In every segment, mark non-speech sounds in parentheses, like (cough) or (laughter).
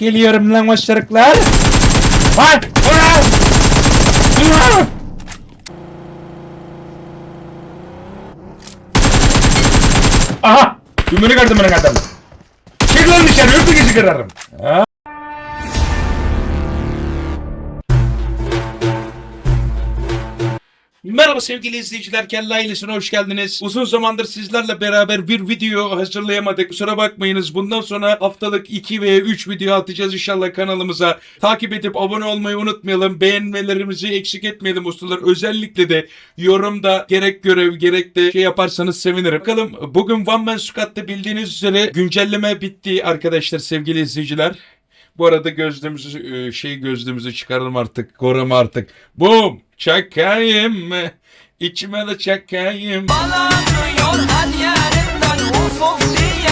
Geliyorum lan! Ulan! Ulan! Aha! Ümünü gördüm benim adam. Çık lan dışarı, öpü gezi kırarım. Merhaba sevgili izleyiciler, Kelle ailesine hoş geldiniz. Uzun zamandır sizlerle beraber bir video hazırlayamadık. Kusura bakmayınız. Bundan sonra haftalık 2 veya 3 video atacağız inşallah kanalımıza. Takip edip abone olmayı unutmayalım. Beğenmelerimizi eksik etmeyelim ustalar. Özellikle de yorumda gerek görev gerek de şey yaparsanız sevinirim. Bakalım bugün One Man Squad'da bildiğiniz üzere güncelleme bitti arkadaşlar sevgili izleyiciler. Bu arada gözlüğümüzü e, şey gözlüğümüzü çıkaralım artık. Koruma artık. Bum! Çakayım mı? İçime de çakayım.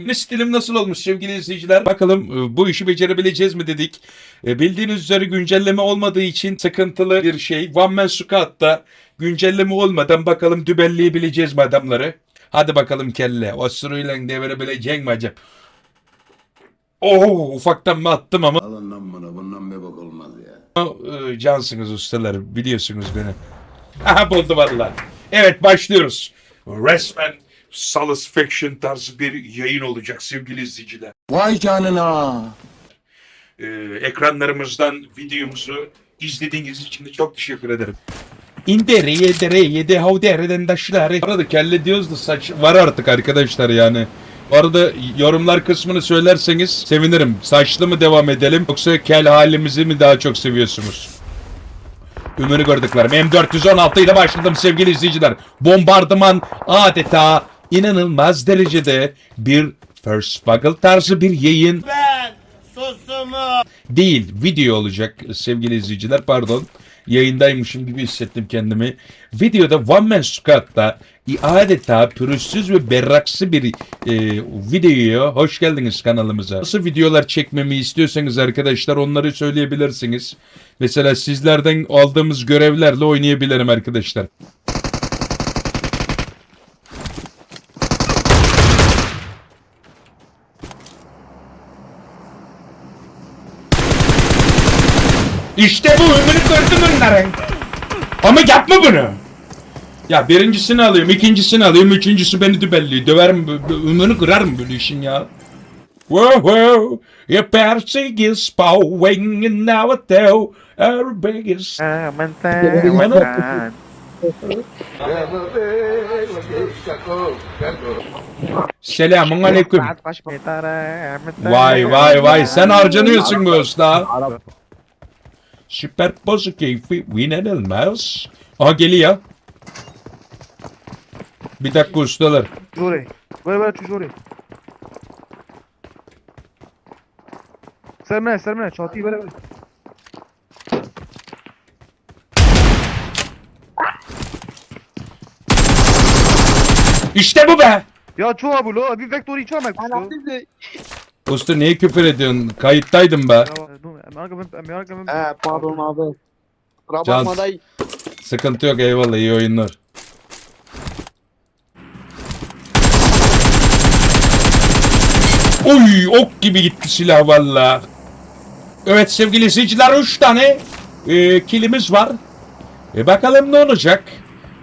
Ne stilim nasıl olmuş sevgili izleyiciler? Bakalım e, bu işi becerebileceğiz mi dedik. E, Bildiğiniz üzere güncelleme olmadığı için sıkıntılı bir şey. One Man Squad'da güncelleme olmadan bakalım dübelleyebileceğiz mi adamları? Hadi bakalım kelle. Osuruyla devirebilecek mi acaba? Oo ufaktan mı attım ama Alın lan bunu. Bundan bir bok olmaz ya. E, cansınız ustalar biliyorsunuz beni. Aha buldu valla. Evet başlıyoruz. Resmen Salus Fiction tarzı bir yayın olacak sevgili izleyiciler. Vay canına. Ee, ekranlarımızdan videomuzu izlediğiniz için de çok teşekkür ederim. İndere yedere yedi havdereden taşları. Arada kelle diyoruz da saç var artık arkadaşlar yani. Bu arada yorumlar kısmını söylerseniz sevinirim. Saçlı mı devam edelim yoksa kel halimizi mi daha çok seviyorsunuz? Ümünü gördüklerim. M416 ile başladım sevgili izleyiciler. Bombardıman adeta inanılmaz derecede bir First Struggle tarzı bir yayın. Değil, video olacak sevgili izleyiciler pardon. Yayındaymışım gibi hissettim kendimi. Videoda One Man Squad'da adeta pürüzsüz ve berraksı bir e, videoya hoş geldiniz kanalımıza. Nasıl videolar çekmemi istiyorsanız arkadaşlar onları söyleyebilirsiniz. Mesela sizlerden aldığımız görevlerle oynayabilirim arkadaşlar. İşte bu ömrünü kırdım onların. Ama yapma bunu. Ya birincisini alayım, ikincisini alayım, üçüncüsü beni dübelliyor. Döverim, ömrünü kırarım böyle işin ya. Whoa, whoa, your Percy is bowing and now it though, our biggest... Aman tanrım. Selamun aleyküm. Vay vay vay sen harcanıyorsun bu usta. Süper pozu keyfi Winner Elmas. Aha geliyor. Bir dakika ustalar. Jure. Böyle böyle jure. Sermene sermene çatıyı böyle böyle. İşte bu be. Ya çoğu bu lo bir vektörü içemek. Usta niye küfür ediyorsun? Kayıttaydım be. He pardon abi. Kusura Can- bakma dayı. Sıkıntı yok eyvallah iyi oyunlar. Oy ok gibi gitti silah valla. Evet sevgili izleyiciler 3 tane e, kilimiz var. E bakalım ne olacak?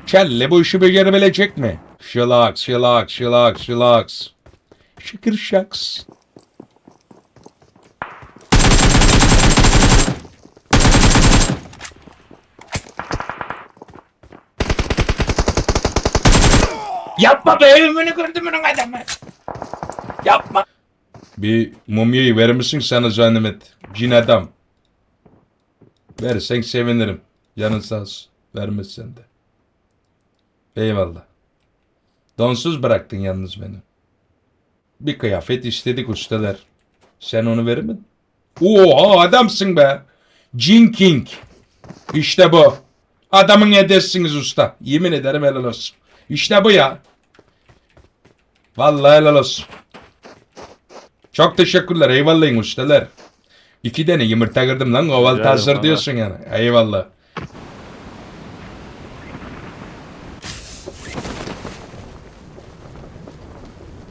Kelle bu işi becerebilecek mi? Şılaks şılaks şılaks şılaks. Şıkır şaks. Yapma be ölümünü kırdım onun adamı. Yapma. Bir mumyayı verir misin sana zahmet? Cin adam. Verirsen sevinirim. Yanın sağ olsun. Vermezsen de. Eyvallah. Donsuz bıraktın yalnız beni. Bir kıyafet istedik ustalar. Sen onu verir mi? Oha adamsın be. Jin King. İşte bu. Adamın edersiniz usta. Yemin ederim helal olsun. İşte bu ya. Vallahi helal olsun. Çok teşekkürler. Eyvallah ustalar. İki tane yumurta kırdım lan. Oval Rica hazır diyorsun yani. Eyvallah.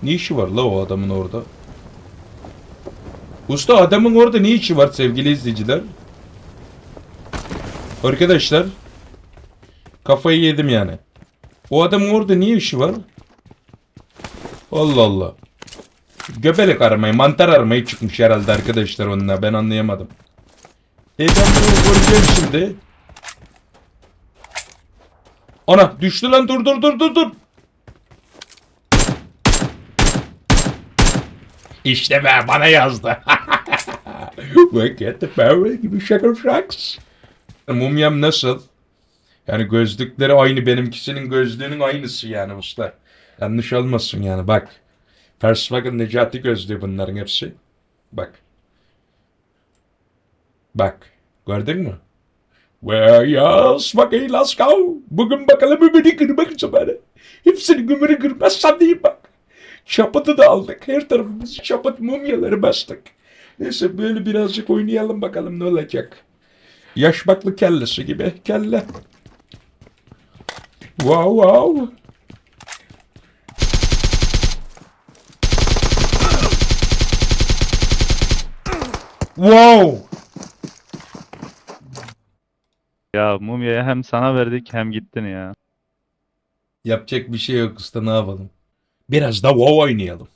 Ne işi var la o adamın orada? Usta adamın orada ne işi var sevgili izleyiciler? Arkadaşlar. Kafayı yedim yani. O adamın orada niye işi var? Allah Allah. Göbelek aramayı, mantar aramayı çıkmış herhalde arkadaşlar onunla. Ben anlayamadım. E ben bunu göreceğim şimdi. Ana düştü lan dur dur dur dur dur. İşte be bana yazdı. (laughs) Look at the power gibi şakır şaks. Mumyam nasıl? Yani gözlükleri aynı benimkisinin gözlüğünün aynısı yani usta. Yanlış olmasın yani bak. Volkswagen Necati gözlüğü bunların hepsi. Bak. Bak. Gördün mü? Well yes, bakayım let's go. Bugün bakalım ümidi kırmak zamanı. Hepsini gümürü kırmazsam diyeyim bak. Şapatı da aldık. Her tarafımızı şapat mumyaları bastık. Neyse böyle birazcık oynayalım bakalım ne olacak. Yaşmaklı kellesi gibi. Kelle. Wow wow. Wow. Ya mumyayı hem sana verdik hem gittin ya. Yapacak bir şey yok usta ne yapalım. Biraz da WoW oynayalım.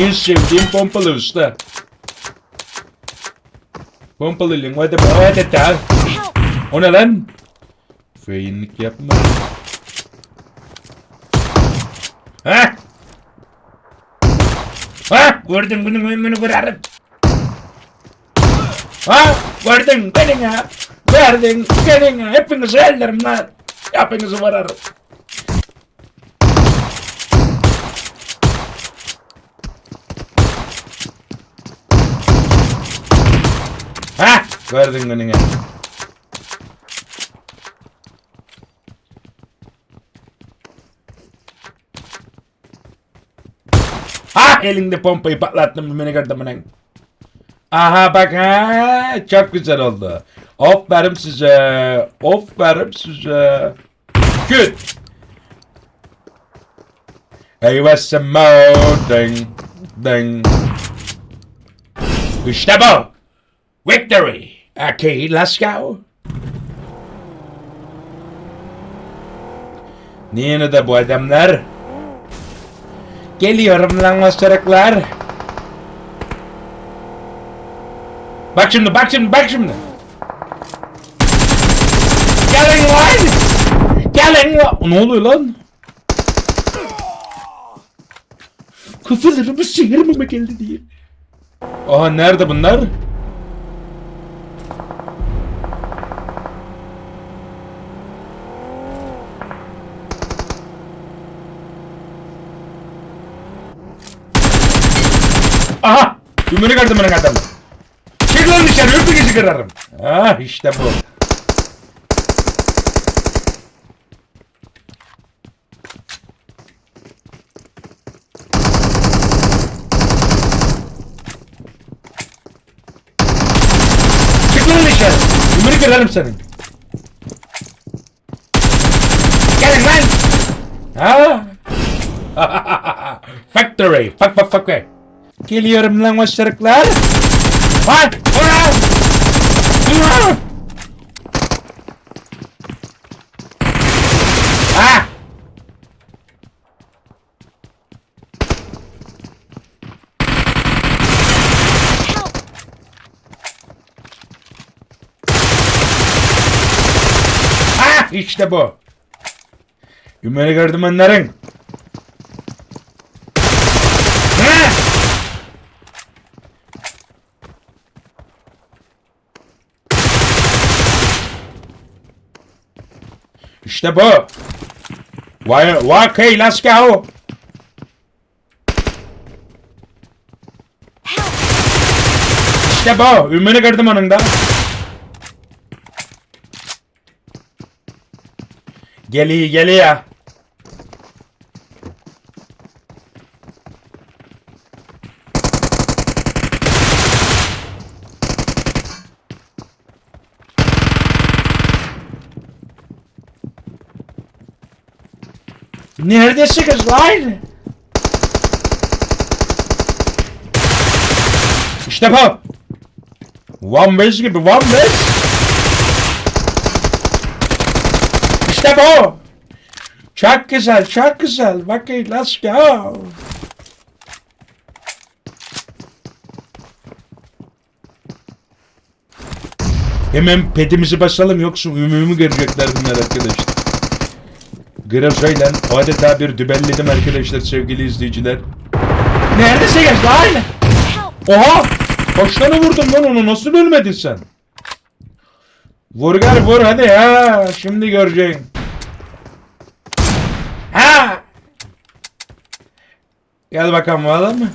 En sevdiğim pompalı usta. Pompalı be hadi hadi. O ne lan? Feyinlik yapma. Ha? Ha? Gördün bunu bunu kırarım. Ha? Gördün gelin ya. Verdin gelin ya. Hepinizi ellerim lan. Hepinizi vararım. Ha? Gördün gelin Ha elinde pompayı patlattım beni gördüm. Aha bak ha çok güzel oldu. Aferin size. Aferin size. Good. Eyvah semo ding ding. İşte bu. Victory. Okay, let's go. Niye de bu adamlar? Geliyorum lan osuruklar. Bak şimdi, bak şimdi, bak şimdi. Gelin lan! Gelin lan! Ne oluyor lan? Kafalarımı sıyırmama geldi diye. Aha nerede bunlar? Aha! Ümünü gördüm benim adamı. Çık lan dışarı öpü kırarım. Ah işte bu. Çık lan dışarı. Ümünü kırarım senin. Gelin lan. Ha? (laughs) Factory. Fuck fuck fuck. Geliyorum lan başlarıklar. Lan! Ulan! Ha! Ha! İşte bu. Ümeni gördüm onların. Ha! İşte bu. Vay, okay, let's go. İşte bu. Ümünü gördüm onun da. Geliyor, geliyor. Neredesiniz lan? İşte bu. One Base gibi One Base. İşte bu. Çok güzel, çok güzel. Bakın, let's go. Hemen pedimizi basalım yoksa ümümü görecekler bunlar arkadaşlar. Groza'yla adeta bir dübelledim arkadaşlar sevgili izleyiciler. Neredesiniz lan? Oha! Kaç vurdun lan onu nasıl ölmedin sen? Vur gar vur hadi ha şimdi göreceksin. Ha! Gel bakalım valla mı?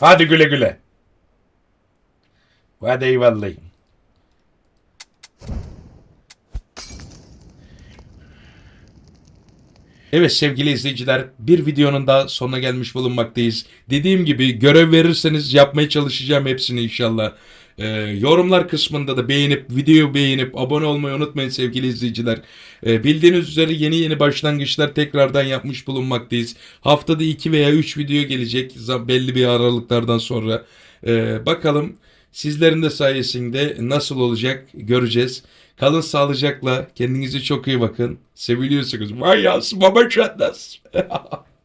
Hadi güle güle. Hadi eyvallah. Evet sevgili izleyiciler bir videonun da sonuna gelmiş bulunmaktayız. Dediğim gibi görev verirseniz yapmaya çalışacağım hepsini inşallah. Ee, yorumlar kısmında da beğenip videoyu beğenip abone olmayı unutmayın sevgili izleyiciler. Ee, bildiğiniz üzere yeni yeni başlangıçlar tekrardan yapmış bulunmaktayız. Haftada 2 veya 3 video gelecek belli bir aralıklardan sonra. Ee, bakalım sizlerin de sayesinde nasıl olacak göreceğiz. Kalın sağlıcakla kendinize çok iyi bakın. Seviliyorsunuz. Vay ya baba çatlas. (laughs)